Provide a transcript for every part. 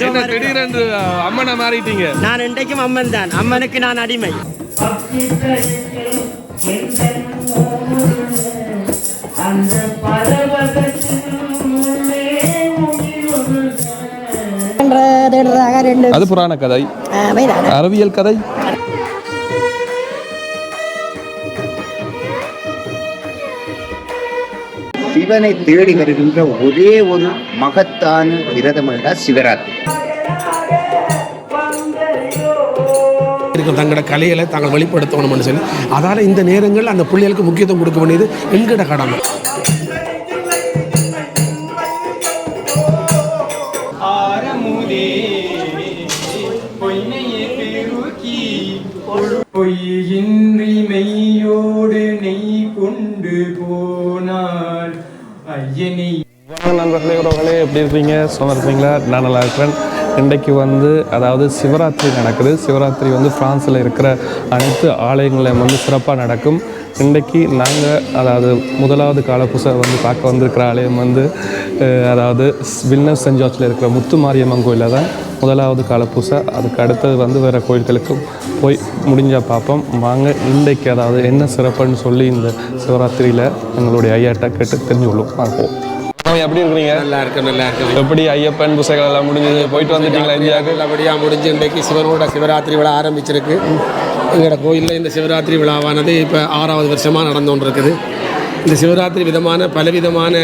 என்ன திடீரென்று அம்மனை மாறிட்டீங்க? நான் இன்றைக்கும் அம்மன் தான். அம்மனுக்கு நான் அடிமை. அது புராண கதை. அறிவியல் கதை. சிவனை தேடி வருகின்ற ஒரே ஒரு மகத்தான விரதம் என்றால் சிவராத்திரி. இருக்கும் தங்களோட கலைகளை தாங்கள் வெளிப்படுத்தணும்னு சொல்லி அதால் இந்த நேரங்கள் அந்த பிள்ளைகளுக்கு முக்கியத்துவம் கொடுக்க வேண்டியது எங்களோட கடமை. பொய்யின்றி மெய்யோடு நெய் கொண்டு போனார். ஐயனை. வணக்கம் நண்பர்களே உறவுகளே எப்படி இருக்கீங்க? சும்மா இருப்பீங்களா? நான் நல்லா இருக்கிறேன். இன்றைக்கு வந்து அதாவது சிவராத்திரி நடக்குது. சிவராத்திரி வந்து ஃப்ரான்ஸில் இருக்கிற அனைத்து ஆலயங்களையும் வந்து சிறப்பாக நடக்கும். இன்றைக்கு நாங்கள் அதாவது முதலாவது காலப்பூசை வந்து பார்க்க வந்திருக்கிற ஆலயம் வந்து அதாவது வில்னர் செஞ்சாச்சில் இருக்கிற முத்து மாரியம்மன் கோயிலில் தான். முதலாவது காலப்பூசை அதுக்கு அடுத்தது வந்து வேறு கோயில்களுக்கும் போய் முடிஞ்சால் பார்ப்போம். வாங்க இன்றைக்கு அதாவது என்ன சிறப்புன்னு சொல்லி இந்த சிவராத்திரியில் எங்களுடைய ஐயாட்ட கேட்டு தெரிஞ்சுக்கொள்ளும். பார்ப்போம். எப்படி இருக்கிறீங்க? நல்லா இருக்கு நல்லா இருக்கு எப்படி ஐயப்பன் பூசைகள் எல்லாம் முடிஞ்சது? போயிட்டு வந்துட்டீங்களா இந்தியாவுக்கு? நல்லபடியாக முடிஞ்சு இன்றைக்கு சிவனோட சிவராத்திரி விழா ஆரம்பிச்சிருக்கு. எங்களோட கோயிலில் இந்த சிவராத்திரி விழாவானது இப்போ ஆறாவது வருஷமாக நடந்து கொண்டு இருக்குது இந்த சிவராத்திரி விதமான பலவிதமான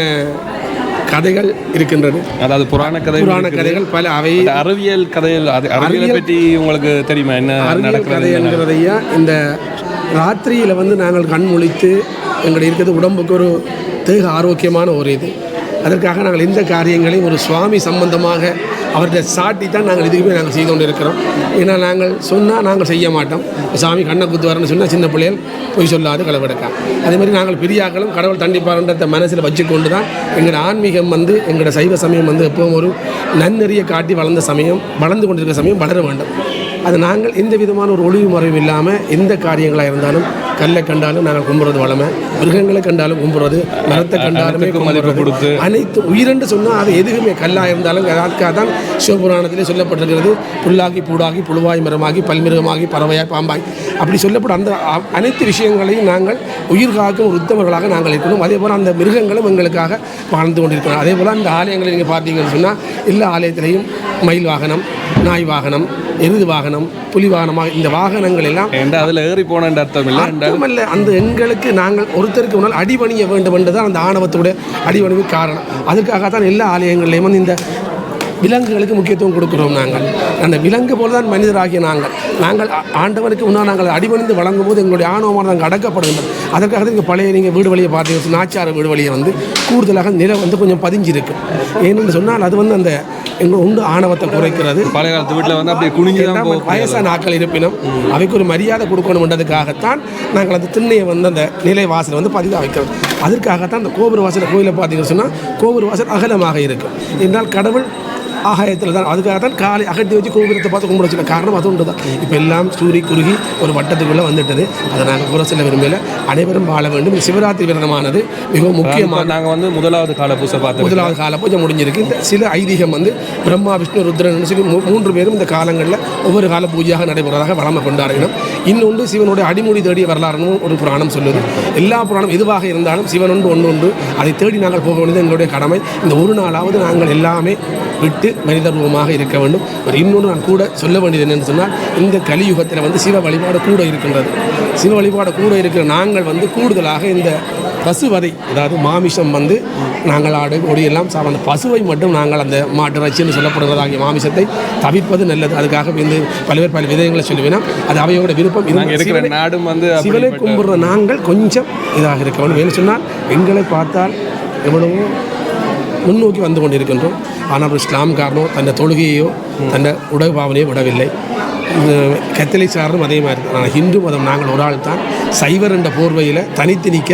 கதைகள் இருக்கின்றது. அதாவது புராண கதை புராண கதைகள் பல அவை இந்த அறிவியல் அது அறிவியலை பற்றி உங்களுக்கு தெரியுமா? என்ன அறிவியல் நடக்கிறது கதை என்ன என்கிறதையா இந்த ராத்திரியில் வந்து நாங்கள் கண் முழித்து எங்களுடைய இருக்கிறது உடம்புக்கு ஒரு தேக ஆரோக்கியமான ஒரு இது. அதற்காக நாங்கள் எந்த காரியங்களையும் ஒரு சுவாமி சம்பந்தமாக அவர்கிட்ட சாட்டி தான் நாங்கள் இதுக்குமே நாங்கள் செய்து கொண்டு இருக்கிறோம் ஏன்னா நாங்கள் சொன்னால் நாங்கள் செய்ய மாட்டோம். சாமி கண்ணை குத்துவாருன்னு சொன்னால் சின்ன பிள்ளைகள் பொய் சொல்லாது களவெடுக்கா அதே மாதிரி நாங்கள் பெரியாக்களும் கடவுள் தண்டிப்பாருன்றத மனசில் வச்சுக்கொண்டு தான் எங்களோட ஆன்மீகம் வந்து எங்களோட சைவ சமயம் வந்து எப்பவும் ஒரு நன்னெறியை காட்டி வளர்ந்த சமயம் வளர்ந்து கொண்டிருக்கிற சமயம் வளர வேண்டும். அது நாங்கள் எந்த விதமான ஒரு ஒளிவு முறையும் இல்லாமல் எந்த காரியங்களாக இருந்தாலும் கல்லை கண்டாலும் நாங்கள் கும்புறது வளமை. மிருகங்களை கண்டாலும் கும்புறது மரத்தை கண்டாலுமே மதிப்பு. கொடுத்து. அனைத்து உயிரென்று சொன்னால் அது எதுவுமே கல்லாக இருந்தாலும் அதுக்காக தான் சிவபுராணத்திலே சொல்லப்பட்டிருக்கிறது. புல்லாகி பூடாகி புழுவாய் மரமாகி பல்மிருகமாகி பறவையாய் பாம்பாய். அப்படி சொல்லப்பட்ட அந்த அனைத்து விஷயங்களையும் நாங்கள் உயிர் காக்கும் உத்தமர்களாக நாங்கள் இருக்கணும். அதே போல் அந்த மிருகங்களும் எங்களுக்காக வாழ்ந்து கொண்டிருக்கணும் அதே போல் அந்த ஆலயங்களை நீங்கள் பார்த்தீங்கன்னு சொன்னால் எல்லா ஆலயத்திலையும் மயில் வாகனம் நாய் வாகனம் எருது வாகனம் புலி வாகனமாக இந்த வாகனங்கள் எல்லாம் அதில் ஏறி போனன்ற அர்த்தம் இல்லை அர்த்தமல்ல அந்த எங்களுக்கு நாங்கள் ஒருத்தருக்கு முன்னால் அடிபணிய வேண்டும் என்றுதான் அந்த ஆணவத்தோட அடிபணிவு காரணம். அதுக்காக தான் எல்லா ஆலயங்கள்லையும் வந்து இந்த விலங்குகளுக்கு முக்கியத்துவம் கொடுக்கிறோம் நாங்கள். அந்த விலங்கு போல தான் மனிதராகிய நாங்கள். நாங்கள் ஆண்டவனுக்கு முன்னால் நாங்கள் அடிபணிந்து வழங்கும் போது எங்களுடைய ஆணவமாக நாங்கள் அடக்கப்படுகின்றது அதற்காக இங்கே பழைய நீங்கள் வீடு வழியை பார்த்தீங்கன்னா நாச்சார வீடு வழியை வந்து கூடுதலாக நிலை வந்து கொஞ்சம் பதிஞ்சிருக்கு. ஏன்னு சொன்னால் அது வந்து அந்த எங்கள் உண்டு ஆணவத்தை குறைக்கிறது. பழைய காலத்து வீட்டில் வந்து அப்படியே குனிஞ்சு வயசான ஆட்கள் இருப்பினும் அவைக்கு ஒரு மரியாதை கொடுக்கணுன்றதுக்காகத்தான் நாங்கள் அந்த திண்ணையை வந்து அந்த நிலை வாசலை வந்து பதிவாக வைக்கிறோம் அதற்காகத்தான் அந்த கோபுர வாசல் கோயிலை பார்த்தீங்கன்னு சொன்னால் கோபுர வாசல் அகலமாக இருக்கும் என்றால் கடவுள் ஆகாயத்தில் தான் அதுக்காக தான் காலை அகட்டி வச்சு கோபுரத்தை பார்த்து கும்பிட வச்சுருக்க காரணம் அது ஒன்று தான். இப்போ எல்லாம் சூரி குறுகி ஒரு வட்டத்துக்குள்ளே வந்துட்டது. அதை நாங்கள் குறை சொல்ல விரும்பல. அனைவரும் வாழ வேண்டும். சிவராத்திரி விரதமானது மிகவும் முக்கியமான நாங்கள் வந்து முதலாவது கால பூசை பார்த்தோம் முதலாவது கால பூஜை முடிஞ்சிருக்கு. இந்த சில ஐதீகம் வந்து பிரம்மா விஷ்ணு ருத்ரன் சொல்லி மூன்று பேரும் இந்த காலங்களில் ஒவ்வொரு கால பூஜையாக நடைபெறுவதாக வளமை கொண்டாடுகிறோம். இன்னொன்று சிவனுடைய அடிமொழி தேடிய வரலாறுன்னு ஒரு புராணம் சொல்லுது. எல்லா புராணம் எதுவாக இருந்தாலும் சிவன் ஒன்று ஒன்று உண்டு. அதை தேடி நாங்கள் போக வேண்டியது எங்களுடைய கடமை. இந்த ஒரு நாளாவது நாங்கள் எல்லாமே விட்டு மனித ரூபமாக இருக்க வேண்டும். ஒரு இன்னொன்று நான் கூட சொல்ல வேண்டியது என்னென்னு சொன்னால் இந்த கலியுகத்தில் வந்து சிவ வழிபாடு கூட இருக்கின்றது. சிவ வழிபாடு கூட இருக்கிற நாங்கள் வந்து கூடுதலாக இந்த பசுவதை அதாவது மாமிசம் வந்து நாங்கள் ஆடு கொடி எல்லாம் சாப்பிட அந்த பசுவை மட்டும் நாங்கள் அந்த மாட்டு இறைச்சின்னு சொல்லப்படுறதாகிய மாமிசத்தை தவிர்ப்பது நல்லது. அதுக்காக வந்து பல்வேறு பல விதங்களை சொல்லுவேன் அது அவையோட விருப்பம். இருக்கிற நாடும் வந்து அப்படிப்பட்ட- கும்பிடுற நாங்கள் கொஞ்சம் இதாக இருக்க வேண்டும். ஏன்னு சொன்னால் எங்களை பார்த்தால் எவ்வளவோ முன்னோக்கி வந்து கொண்டிருக்கின்றோம். ஆனால் ஒரு இஸ்லாம்காரனோ தன்னை தொழுகையோ தன்னை உடற்பாவனையோ விடவில்லை. இந்த கத்தலிச்சாரனும் அதே மாதிரி தான். ஆனால் ஹிந்து மதம் நாங்கள் ஒரு ஆள் தான். சைவர் என்ற போர்வையில் தனித்து நிற்க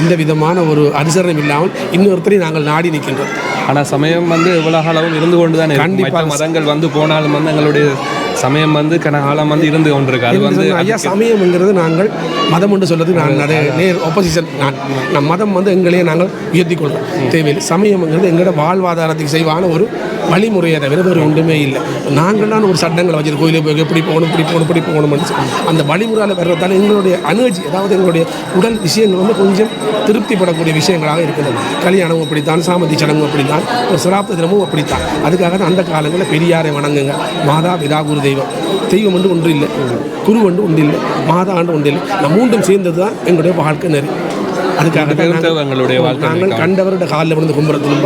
எந்த விதமான ஒரு அனுசரணம் இல்லாமல் இன்னொருத்தரை நாங்கள் நாடி நிற்கின்றோம் ஆனால் சமயம் வந்து எவ்வளோ காலமும் இருந்து கொண்டு தான் இருக்கு. கண்டிப்பா. மற்ற மதங்கள் வந்து போனாலும் வந்து எங்களுடைய சமயம் வந்து கன காலம் வந்து இருந்து கொண்டிருக்கு. அது வந்து ஐயா சமயம்ங்கிறது நாங்கள் மதம் என்று சொல்றது நான் நிறைய நேர் ஒப்போசிஷன் நான் நம் மதம் வந்து எங்களையே நாங்கள் உயர்த்தி கொள்கிறோம். தேவையில்லை. சமயம்ங்கிறது எங்களோட வாழ்வாதாரத்துக்கு செய்வான ஒரு வழிமுறையை தவிர வேறு ஒன்றுமே இல்லை. நாங்களாம் ஒரு சட்டங்களை வச்சுருக்கோம் கோயிலுக்கு போய் எப்படி போகணும் இப்படி போகணும் இப்படி போகணும்னு அந்த வழிமுறையில் வர்றதால எங்களுடைய அனர்ஜி அதாவது எங்களுடைய உடல் விஷயங்கள் வந்து கொஞ்சம் திருப்திப்படக்கூடிய விஷயங்களாக இருக்கிறது. கல்யாணமும் அப்படித்தான் சாமந்தி சடங்கும் அப்படித்தான் ஒரு சிராப்பு தினமும் அப்படித்தான். அதுக்காக தான் அந்த காலங்களில் பெரியாரை வணங்குங்க. மாதா பிதா குரு தெய்வம் தெய்வம் வந்து ஒன்று இல்லை. குரு வந்து ஒன்று இல்லை. மாதா ஆண்டு ஒன்று இல்லை. நான் மூன்றும் சேர்ந்தது தான் எங்களுடைய வாழ்க்கை நெறி. அதுக்காக தேவை எங்களுடைய நாங்கள். கண்டவரோட காலில் விழுந்து கும்புறதுலும்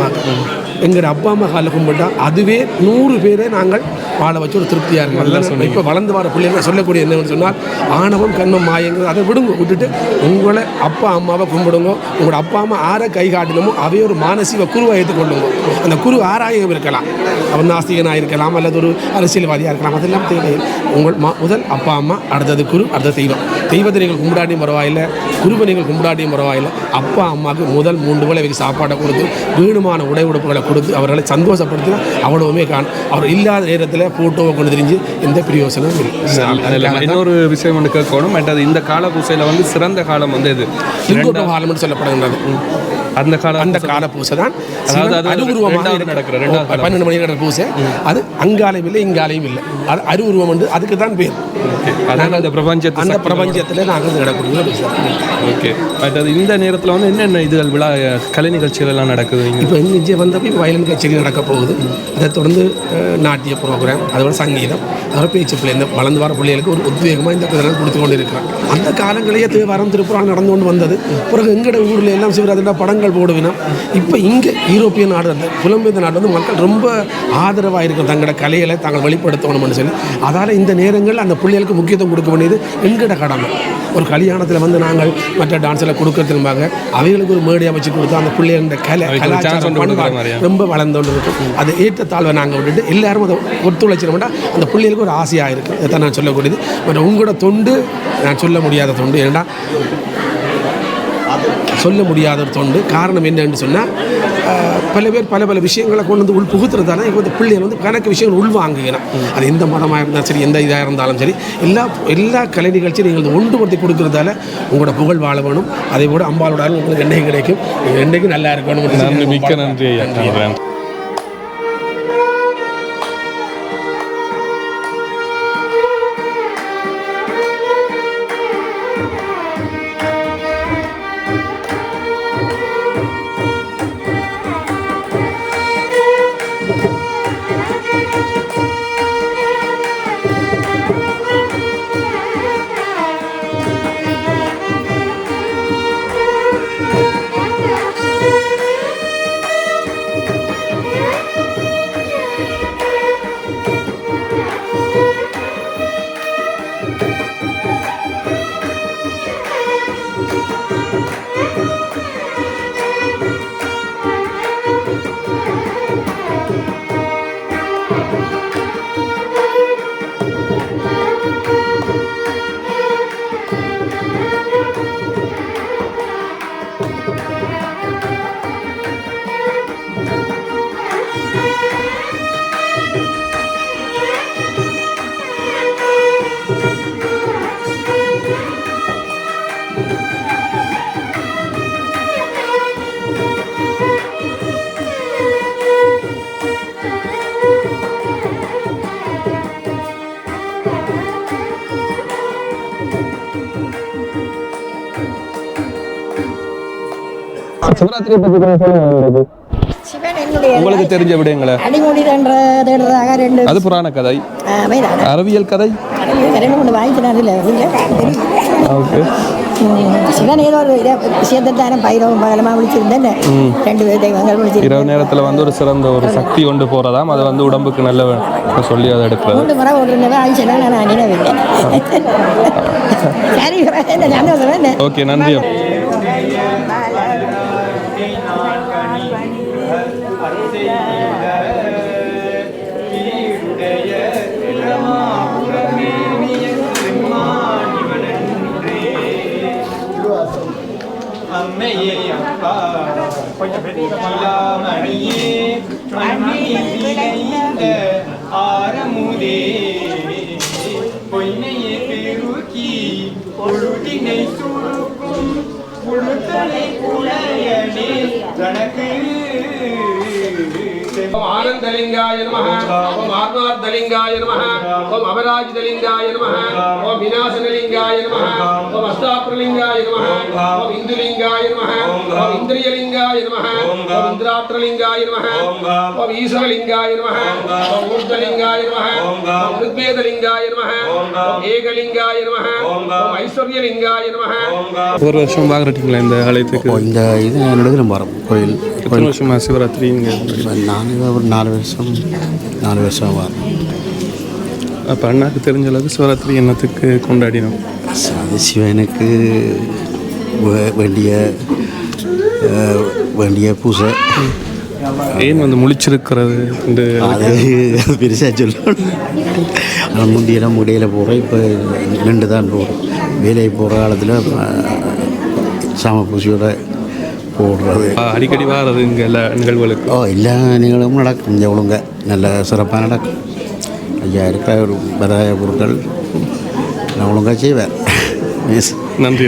எங்கள் அப்பா அம்மா காலில் கும்பிட்டா அதுவே நூறு பேரை நாங்கள் வாழ வச்சு ஒரு திருப்தியாக இருக்கும். இப்போ வளர்ந்து வர பிள்ளைங்க சொல்லக்கூடிய என்னன்னு சொன்னால் ஆணவம் கண்மம் மாயங்கிறது அதை விடுங்க விட்டுட்டு உங்களை அப்பா அம்மாவை கும்பிடுங்க. உங்களோட அப்பா அம்மா ஆரை கை காட்டினமோ அவை ஒரு மானசீக குருவை ஏற்றுக்கொள்ளுங்க அந்த குரு ஆராயம் இருக்கலாம். அவன் நாஸ்திகனாக இருக்கலாம் அல்லது ஒரு அரசியல்வாதியாக இருக்கலாம் அதெல்லாம் தேவையில்லை. உங்கள் மா முதல் அப்பா அம்மா அடுத்தது குரு அடுத்தது தெய்வம். தெய்வத்தை நீங்கள் கும்பிடாட்டியும் பரவாயில்லை குருவை நீங்கள் கும்பிடாட்டியும் பரவாயில்லை. அப்பா அம்மாவுக்கு முதல் மூன்று வேளை வைக்க சாப்பாடை கொடுத்து வேணுமான உடை உடுப்புகளை கொடுத்து அவர்களை சந்தோஷப்படுத்தினா அவ்வளவுமே காணும் அவர் இல்லாத நேரத்தில் ஃபோட்டோவை கொண்டு தெரிஞ்சு எந்த பிரயோசனமும் இல்லை. இன்னொரு விஷயம் ஒன்று கேட்கணும். இந்த கால பூசையில் வந்து சிறந்த காலம் வந்து இது லிங்கோட்ட காலம்னு சொல்லப்படுகின்றது. அந்த காலம் அந்த கால பூசை தான். அருவுருவமாக நடக்கிற. பன்னெண்டு மணி நடக்கிற பூசை. அது அங்காலையும் இல்லை இங்காலையும் இல்லை. அது அருவுருவம் வந்து அதுக்கு தான் பேர். அந்த பிரபஞ்சத்தை அந்த பிரபஞ்சத்தில் நாங்கள் நடக்கூடிய ஒரு பூசை. ஓகே. பட் அது இந்த நேரத்தில் வந்து என்னென்ன இதுகள் விழா கலை நிகழ்ச்சிகள் எல்லாம் நடக்குது? இப்போ இங்கே வந்தப்போ இப்போ வயலின் கச்சேரி நடக்க போகுது. அதை தொடர்ந்து நாட்டிய ப்ரோக்ராம் அதோட சங்கீதம் அதோட பேச்சு பிள்ளை இந்த வளர்ந்து வர பிள்ளைகளுக்கு ஒரு உத்வேகமாக இந்த இதெல்லாம் கொடுத்து கொண்டு இருக்கிறாங்க அந்த காலங்களிலேயே தேவாரம் திருப்புறம் நடந்து கொண்டு வந்தது. பிறகு எங்கட ஊரில் எல்லாம் சிவராத்திரி படங்கள் போடுவினோம் இப்போ இங்கே யூரோப்பிய நாடு அந்த புலம்பெயர்ந்த நாடு வந்து மக்கள் ரொம்ப ஆதரவாக இருக்கும் தங்களோட கலைகளை தாங்கள் வெளிப்படுத்தணும்னு சொல்லி. அதால் இந்த நேரங்கள் அந்த பிள்ளைகளுக்கு முக்கியத்துவம் கொடுக்க வேண்டியது எங்கட கடமை. ஒரு கல்யாணத்தில் வந்து நாங்கள் மற்ற டான்ஸில் கொடுக்கறதும்பாங்க. அவைகளுக்கு ஒரு மேடையாக வச்சு கொடுத்தா அந்த பிள்ளைகளோட கலை கலாச்சாரம் பண்பாடு? ரொம்ப வளர்ந்து கொண்டு இருக்கும். அது ஏற்ற தாழ்வை நாங்கள் விட்டுட்டு எல்லாரும் அதை ஒத்துழைச்சிடமாட்டா அந்த பிள்ளைகளுக்கு ஒரு ஆசையாக இருக்குது இதை நான் சொல்லக்கூடியது. பட் உங்களோட தொண்டு நான் சொல்ல முடியாத தொண்டு ஏன்னா சொல்ல முடியாத ஒரு தொண்டு காரணம் என்னன்னு சொன்னால் பல பேர் பல பல விஷயங்களை கொண்டு வந்து உள் புகுத்துறதால இப்போ இந்த பிள்ளைகள் வந்து கணக்கு விஷயங்கள் உள்வாங்குகிறோம் அது எந்த மதமாக இருந்தாலும் சரி எந்த இதாக இருந்தாலும் சரி எல்லா எல்லா கலை நிகழ்ச்சியும் நீங்கள் ஒன்றுபடுத்தி கொடுக்கறதால உங்களோட புகழ் வாழ வேணும். அதே போல அம்பாளோட அருள் உங்களுக்கு என்னைக்கு கிடைக்கும். நீங்கள் என்னைக்கும் நல்லா இருக்கணும் நன்றி மிக்க நன்றி. சிவராத்திரியை பற்றி கொஞ்சம் சொல்லுங்க உங்களுக்கு தெரிஞ்ச விடயங்களை. அது புராண கதை. அறிவியல் கதை. ஓகே. சிவன் ஏதோ ஒரு விஷயத்தை தானே பைரவம் பகலமாக விழிச்சிருந்தேன் ரெண்டு தெய்வங்கள் விழிச்சிருந்தேன். இரவு நேரத்தில் வந்து ஒரு சிறந்த ஒரு சக்தி கொண்டு போகிறதாம் அது வந்து உடம்புக்கு நல்ல சொல்லி அதை எடுக்கிறது. முறை நான் நினைவில்லை. சரி ஓகே நன்றி. இளாமணியே ஆரமுதே பொய்மையை பெருக்கி பொழுதினை சுருக்கும் புழுத்தலை புலையனே தனக்கு ஆனந்த ஆனந்தலிங்காய நமः ஓம் ஆத்மார்த்தலிங்காய நமः ஓம் அபராஜிதலிங்காய நமः ஓம் விநாசனலிங்காய நமः ஓம் அஷ்டாப்ரலிங்காய நமः ஓம் இந்துலிங்காய நமः ஓம் இந்திரியலிங்காய நமः ஓம் இந்திராட்ரலிங்காய நமः ஓம் ஈஸ்வரலிங்காய நமः ஓம் ஊர்தலிங்காய நமः ஓம் ருக்வேதலிங்காய நமः ஓம் ஏகலிங்காய நமः ஓம் ஐஸ்வர்யலிங்காய நமः ஒரு வருஷம் பார்க்குறீங்களா இந்த ஆலயத்துக்கு இந்த இது நடுகிற மரம் கோயில் எத்தனை வருஷமா சிவராத்திரி நான் ஒரு நாலு வருஷம் நாலு வருஷம் வரும் அப்போ அண்ணாக்கு தெரிஞ்ச அளவுக்கு சிவராத்திரி என்னத்துக்கு கொண்டாடினோம்? அது சிவனுக்கு வேண்டிய வேண்டிய பூசை. ஏன் வந்து முழிச்சிருக்கிறது இந்த பெருசாக சொல்லணும். ஆனால் முந்தியெல்லாம் முடியல போகிறேன் இப்போ நின்று தான் போகிறேன் வேலைக்கு போகிற காலத்தில் சாம பூசியோட போடுறது. அடிக்கடி வாரது இங்கே எல்லா நிகழ்வுகளுக்கு. ஓ எல்லா நிகழ்வும் நடக்கும். இங்கே ஒழுங்க நல்ல சிறப்பாக நடக்கும். ஐயா இருக்க ஒரு பதாய பொருட்கள் நான் ஒழுங்காக செய்வேன். நன்றி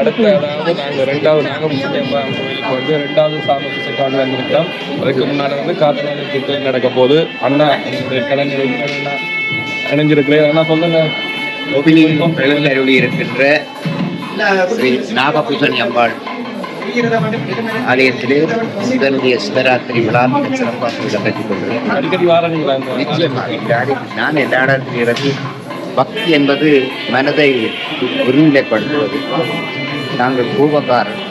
அடுத்து அதாவது நாங்கள் ரெண்டாவது முஸ்லிம் கோயிலுக்கு வந்து ரெண்டாவது சாமி பூசைக்காக வந்திருக்கிறோம். அதுக்கு முன்னாடி வந்து காற்று சித்திரை நடக்க போகுது. அண்ணா எங்களுடைய கலைஞர் அண்ணா சொல்லுங்க. கோவிலில் எழுந்தருளி இருக்கின்ற ஸ்ரீ நாகபூசணி அம்பாள் ஆலயத்திலே சிவனுடைய சிவராத்திரி விழா சிறப்பாக அடிக்கடி வாரீங்களா நிச்சயமாக. நான் எல்லா இடத்திலும் இறங்கி பக்தி என்பது மனதை ஒருநிலைப்படுத்துவது நாங்கள் கோபக்காரர்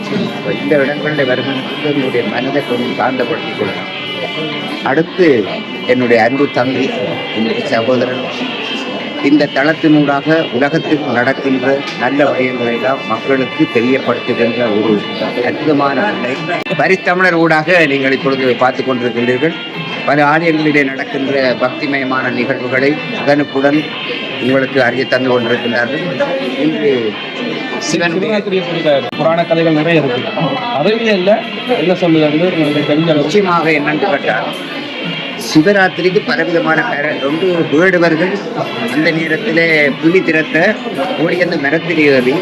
இந்த இடங்களில் வரும்போது என்னுடைய மனதை கொஞ்சம் சாந்தப்படுத்திக் கொள்ளலாம். அடுத்து என்னுடைய அன்பு தம்பி என்னுடைய சகோதரன். இந்த தளத்தினூடாக உலகத்தில் நடக்கின்ற நல்ல விடயங்களை எல்லாம் மக்களுக்கு தெரியப்படுத்துகின்ற ஒரு அற்புதமான நிலை. பரித்தமிழர் ஊடாக நீங்கள் இப்பொழுது பார்த்து கொண்டிருக்கின்றீர்கள். பல ஆலயங்களிலே நடக்கின்ற பக்திமயமான நிகழ்வுகளை உடனுக்குடன் உங்களுக்கு அறிய தந்து கொண்டிருக்கின்றார்கள். இன்று சிவனுடைய புராண கதைகள் நிறைய இருக்கு. அறிவியல்ல என்ன சொல்லுது நிச்சயமாக என்னன்னு கேட்டால் சிவராத்திரிக்கு பலவிதமான பேர ரெண்டு வேடுவர்கள் அந்த நேரத்தில் புலி திறத்தை ஓடி அந்த மரத்தில் ஏறி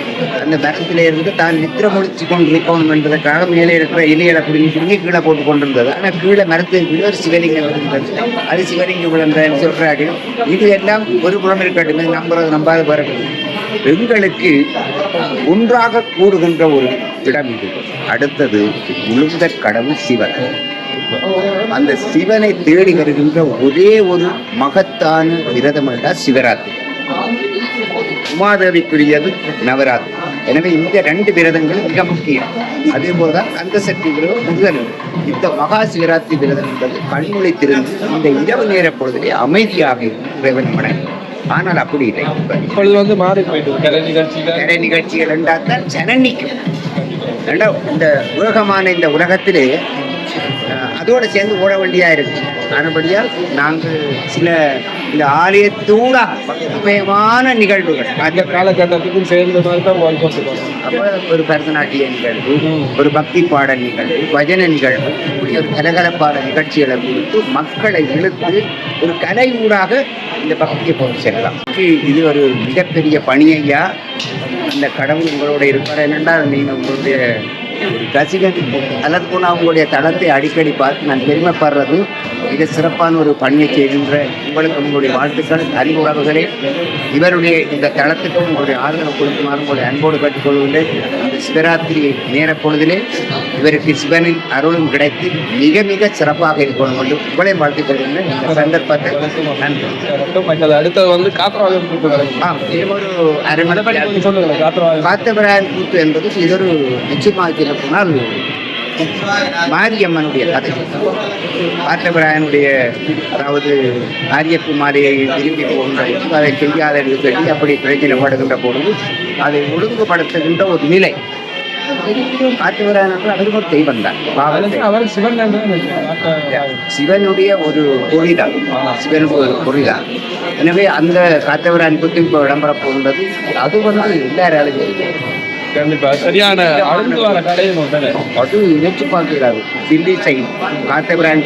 அந்த மரத்தில் இருந்து தான் நித்திர முடிச்சு கொண்டிருக்கணும் என்பதற்காக மேலே இருக்கிற இலையில பிடிங்கி சுருங்கி கீழே போட்டு கொண்டிருந்தது. ஆனால் கீழே மரத்தில் கீழே ஒரு சிவலிங்கம் இருந்தது. அது சிவலிங்கம் விழுந்தன்னு சொல்றாங்க இது எல்லாம் ஒரு புறம் இருக்கட்டும் நம்புறது நம்பாத பிறகு எங்களுக்கு ஒன்றாக கூடுகின்ற ஒரு இடம் இது. அடுத்தது உளுந்த கடவுள் சிவன். அந்த சிவனை தேடி வருகின்ற ஒரே ஒரு மகத்தான விரதம் என்றால் சிவராத்திரி. உமாதேவிக்குரியது நவராத்திரி. எனவே இந்த ரெண்டு விரதங்கள் மிக முக்கியம். அதே போலதான் கந்த சக்தி விரதம் முதல் இந்த மகா சிவராத்திரி விரதம் என்பது கண்மொழி திறந்து இந்த இரவு நேர பொழுதிலே அமைதியாக இருக்கும் இறைவன் ஆனால் அப்படி இல்லை. இப்ப இப்பொழுது வந்து மாறி போயிட்டு கலை நிகழ்ச்சிகள். நிறைய நிகழ்ச்சிகள் என்றால் தான் ஏண்டா இந்த உலகமான இந்த உலகத்திலே அதோட சேர்ந்து ஓட வேண்டியா இருக்கு. ஆனபடியால் நாங்கள் சில இந்த ஆலயத்தூட பக்திமயமான நிகழ்வுகள். அந்த காலகட்டத்துக்கும் சேர்ந்த மாதிரி தான் கொண்டு அப்ப ஒரு பரதநாட்டிய நிகழ்வு ஒரு பக்தி பாடல் நிகழ்வு பஜனை நிகழ்வு இப்படி ஒரு கலகலப்பான நிகழ்ச்சிகளை கொடுத்து மக்களை இழுத்து ஒரு கலை ஊடாக இந்த பக்தியை போய் செல்லலாம். இது ஒரு மிகப்பெரிய பணியையா அந்த கடவுள் உங்களோட இருப்பார். என்னென்றால் நீங்கள் உங்களுடைய அல்லது போனால் அவங்களுடைய தளத்தை அடிக்கடி பார்த்து நான் பெருமைப்படுறது. மிக சிறப்பான ஒரு பணியை செய்கின்ற உங்களுக்கு உங்களுடைய வாழ்த்துக்கள் அறிவுறவுகளே இவருடைய இந்த தளத்துக்கு உங்களுடைய ஆதரவு கொடுக்குமாறு உங்களுடைய அன்போடு கற்றுக்கொள்கின்றேன் இந்த சிவராத்திரி நேர பொழுதிலே இவருக்கு சிவனின் அருளும் கிடைத்து மிக மிக சிறப்பாக இருக்கணும் என்று உங்களையும் வாழ்த்துக் கொள்கின்றேன் இந்த சந்தர்ப்பத்தை நன்றி. அடுத்தது வந்து காத்திரவாதம் இது ஒரு அரை மணி காத்திரவாதம் காத்தவராயன் கூத்து என்பது இது ஒரு நிச்சயமாக போனால் மாரியம்மனுடைய கதை. காத்தவராயனுடைய அதாவது ஆரியகுமாரியை திரும்பி போகின்ற அதை செய்யாத என்று சொல்லி அப்படி பிரச்சனைப்படுகின்ற பொழுது அதை ஒழுங்குபடுத்துகின்ற ஒரு நிலை. அதுக்கு ஒரு தெய்வம் தான். சிவனுடைய ஒரு பொறிதான். சிவனுடைய ஒரு பொறிதான். எனவே அந்த காத்தவராயன் பற்றி இப்போ விளம்பர போகின்றது. அது வந்து எல்லாராலும் தெரியும். கண்டிப்பா. சரியான அழுந்து வர கலையும் ஒன்றே அது நினைச்சு பார்க்கிறார் தில்லிசை காத்தவராயன்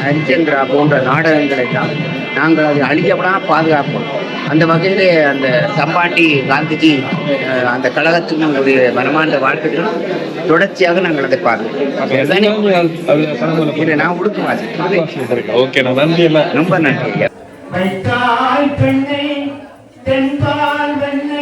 ஹரிச்சந்திரா போன்ற நாடகங்கள் எல்லாம் நாங்கள் அதை அழிக்கப்படாம பாதுகாப்போம். அந்த வகையிலே அந்த சம்பாண்டி காந்திஜி அஹ், அந்த கழகத்துக்கு நம்முடைய மனமார்ந்த வாழ்த்துக்கள் தொடர்ச்சியாக நாங்கள் அதை பார்க்கிறோம். நான் உடுக்குவாசி ஓகே நான் நன்றி ரொம்ப நன்றி ஐயா. வைத்தாய் பெண்ணை தென்பால் வெண்ணை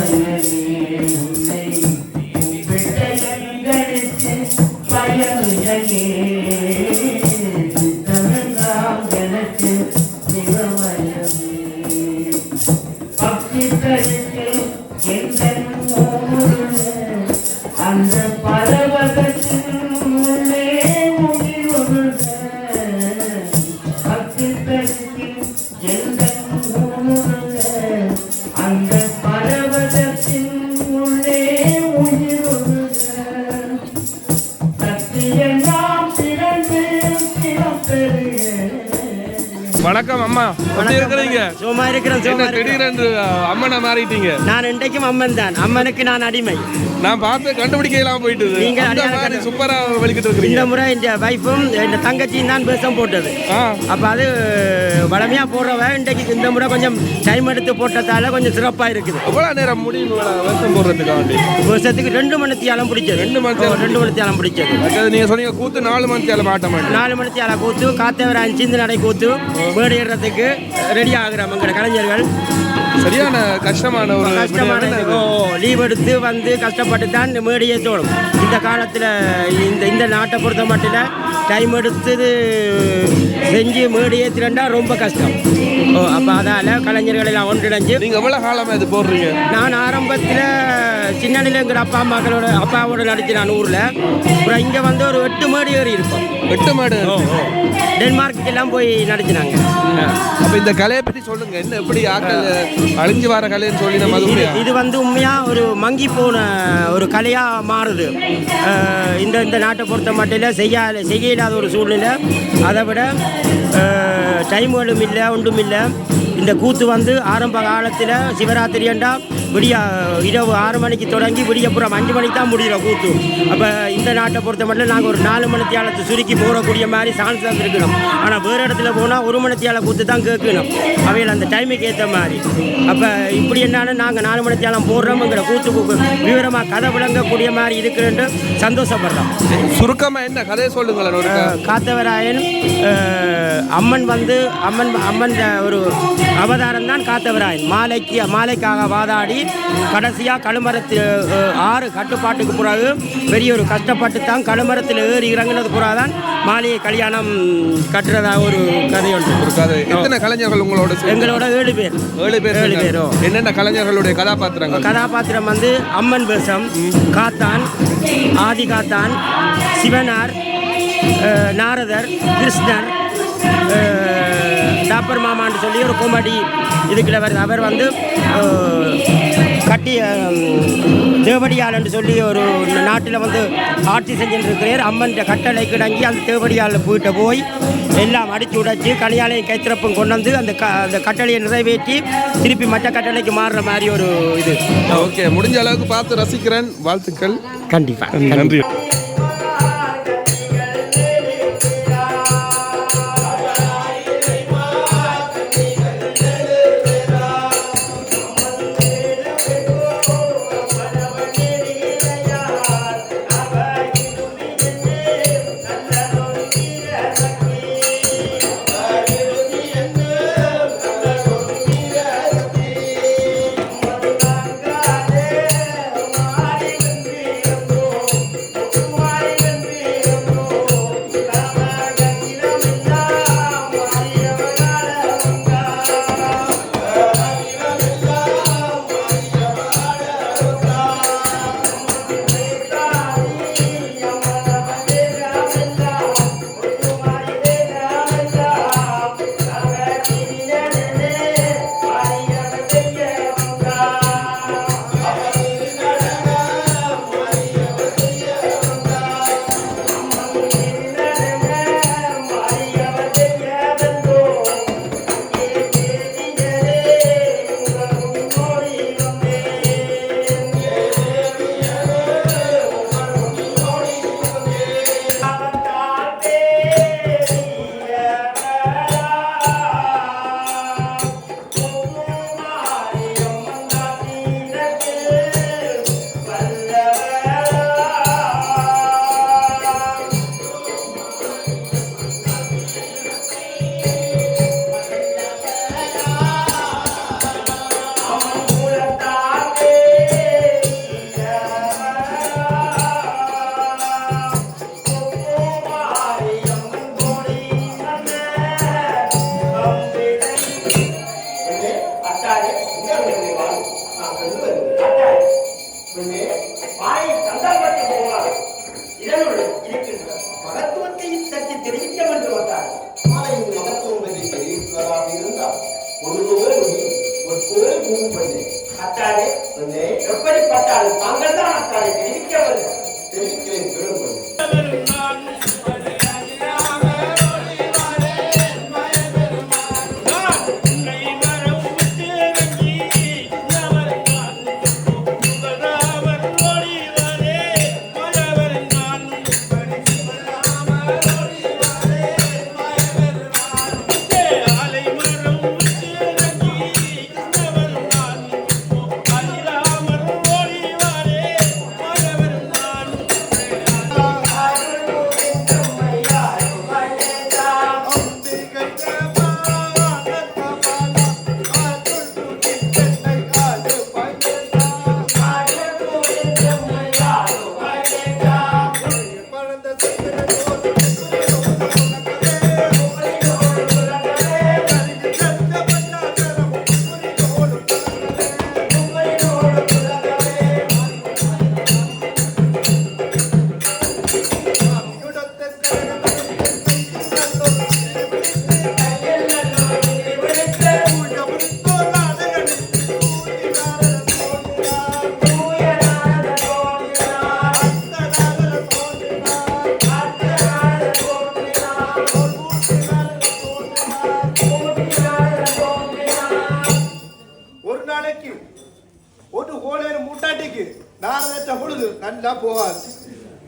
Gracias. எப்படி இருக்கிறீங்க சும்மா இருக்கிறேன் திடீரென்று அம்மனை மாறிட்டீங்க? நான் இன்றைக்கும் அம்மன் தான். அம்மனுக்கு நான் அடிமை. நான் பார்த்து கண்டுபிடிக்க இல்லாம போயிட்டு நீங்க சூப்பரா வலிக்கிட்டு இந்த இருக்கிறீங்க முறை இந்த வைஃபும் இந்த தங்கச்சியும் தான் பேசம் போட்டது. அப்போ அது வளமையாக போடுறவ இன்றைக்கு இந்த முறை கொஞ்சம் டைம் எடுத்து போட்டதால கொஞ்சம் சிறப்பாக இருக்குது. எவ்வளவு நேரம் முடியும் வருஷம் போடுறதுக்கு வேண்டி வருஷத்துக்கு ரெண்டு மணித்தியாலம் பிடிச்சது. ரெண்டு மணித்தியாலம். ஓ, ரெண்டு மணித்தியாலம் பிடிச்சது. நீங்க சொன்னீங்க கூத்து நாலு மணி தேவை மாட்ட மாட்டேன். நாலு மணித்தியால கூத்து காத்தவர அஞ்சிந்து நடை கூத்து மேடு ஏறுறதுக்கு ரெடி ஆகுறோம் எங்களோட கலைஞர்கள். சரியான கஷ்டமான ஒரு கஷ்டமான? லீவ் எடுத்து வந்து கஷ்டப்பட்டு தான் இந்த மேடையை தோணும். இந்த காலத்தில் இந்த இந்த நாட்டை பொறுத்த மட்டும் டைம் எடுத்து செஞ்சு மேடையை திரண்டா ரொம்ப கஷ்டம். ஓ அப்போ அதால் கலைஞர்கள் எல்லாம் ஒன்றிணைஞ்சு நீங்க எவ்வளவு காலமா இது போடுறீங்க? நான் ஆரம்பத்தில் சின்னடியில் எங்கிற அப்பா அம்மாக்களோட அப்பாவோட நடிச்சு நான் ஊரில். அப்புறம் இங்கே வந்து ஒரு எட்டு மேடு ஏறி இருப்போம் எட்டு மாடு டென்மார்க்கு எல்லாம் போய் நடிச்சினாங்க. அப்ப இந்த கலையை பத்தி சொல்லுங்க. என்ன எப்படி ஆக்கள் அழிஞ்சு வர கலைன்னு சொல்லி நம்ம இது அதுக்குள்ளயா? இது வந்து உண்மையாக ஒரு மங்கி போன ஒரு கலையாக மாறுது. இந்த இந்த நாட்டை பொறுத்த மட்டும் செய்ய செய்ய இல்லாத ஒரு சூழ்நிலை. அதை விட டைம்களும் இல்லை ஒன்றும் இல்லை. இந்த கூத்து வந்து ஆரம்ப காலத்தில் சிவராத்திரி என்றா விடிய இரவு ஆறு மணிக்கு தொடங்கி விடியப்புறம் அஞ்சு மணிக்கு தான் முடிகிற கூத்து. அப்போ இந்த நாட்டை பொறுத்த மட்டும் நாங்கள் ஒரு நாலு மணி தியாலத்தை சுருக்கி போகக்கூடிய மாதிரி சான்ஸ் தான் இருக்கணும் ஆனால் வேறு இடத்துல போனால் ஒரு மணி தியால கூத்து தான் கேட்கணும். அவையில் அந்த டைமுக்கு ஏற்ற மாதிரி. அப்போ இப்படி என்னன்னா நாங்கள் நாலு மணி தியாலம் போடுறோம்ங்கிற கூத்து விவரமாக கதை விளங்கக்கூடிய மாதிரி இருக்குன்னு சந்தோஷப்படுறோம். சுருக்கமா என்ன கதையை சொல்லுங்களேன் ஒரு காத்தவராயன் அம்மன் வந்து அம்மன் அம்மன் ஒரு அவதாரம் தான் காத்தவராயன். மாலைக்கு மாலைக்காக வாதாடி கடைசியாக கழுமரத்தில் அஹ், ஆறு கட்டுப்பாட்டுக்கு பிறகு பெரிய ஒரு கஷ்டப்பட்டு தான் கழுமரத்தில் ஏறி இறங்குனது பிறகு தான் மாலையை கல்யாணம் கட்டுறதா ஒரு கதை ஒன்று. ஒரு கதை. எத்தனை கலைஞர்கள் உங்களோட? எங்களோட ஏழு பேர். ஏழு பேர் ஏழு சேர்ந்தாங்க. பேரோ. என்னென்ன கலைஞர்களுடைய கதாபாத்திரங்கள்? கதாபாத்திரம் வந்து அம்மன் வேஷம் காத்தான் ஆதி காத்தான் சிவனார் நாரதர் கிருஷ்ணர் அஹ், டாப்பர் மாமான்னு சொல்லி ஒரு கோமாடி இதுக்குள்ள வருது. அவர் வந்து கட்டி தேவடியால் என்று சொல்லி ஒரு நாட்டில் வந்து ஆட்சி செஞ்சுட்டு இருக்கிறார் அம்மன் கட்டளை கிடங்கி அந்த தேவடியால் போயிட்ட போய் எல்லாம் அடித்து உடைச்சி கனியாலையும் கைத்திறப்பும் கொண்டு வந்து அந்த க அந்த கட்டளையை நிறைவேற்றி திருப்பி மற்ற கட்டளைக்கு மாறுற மாதிரி ஒரு இது. ஓகே முடிஞ்ச அளவுக்கு பார்த்து ரசிக்கிறேன். வாழ்த்துக்கள். கண்டிப்பாக நன்றி.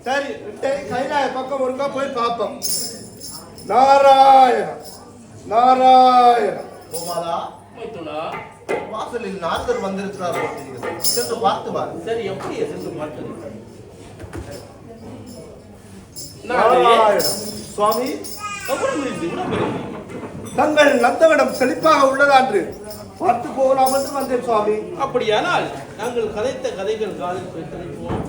சரி கைலாய பக்கம் ஒருக்கா போய் பார்ப்போம். நாராயண நாராயண. கோமாதா வாசலில் நாரதர் வந்திருக்கிறார். சென்று பார்த்து வா. சரி எப்படி சென்று பார்த்து நாராயண. சுவாமி. தங்கள் நந்தவனம் செழிப்பாக உள்ளதான்று பார்த்து போகலாம் என்று வந்தேன் சுவாமி. அப்படியானால் நாங்கள் கதைத்த கதைகள் காலில் போய் கதைப்போம்.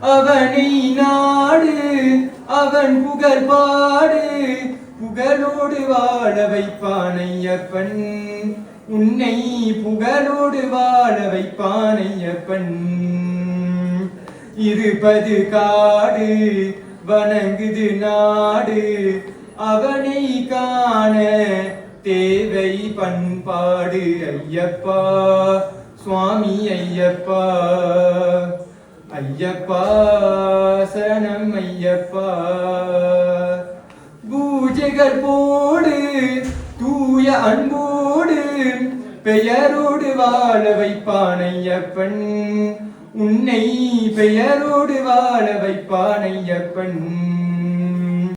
அவனை நாடு அவன் புகழ் பாடு. புகழோடு வாழ வைப்பான் ஐயப்பன். உன்னை புகழோடு வாழ வைப்பான் ஐயப்பன். காடு வணங்குது நாடு. அவனை காண தேவை பண்பாடு ஐயப்பா சுவாமி ஐயப்பா. ஐயப்பா சரணம் ஐயப்பா. பூஜைகள் போடு தூய அன்போடு பெயரோடு வாழ வைப்பான் ஐயப்பன். உன்னை பெயரோடு வாழ வைப்பான் ஐயப்பன்.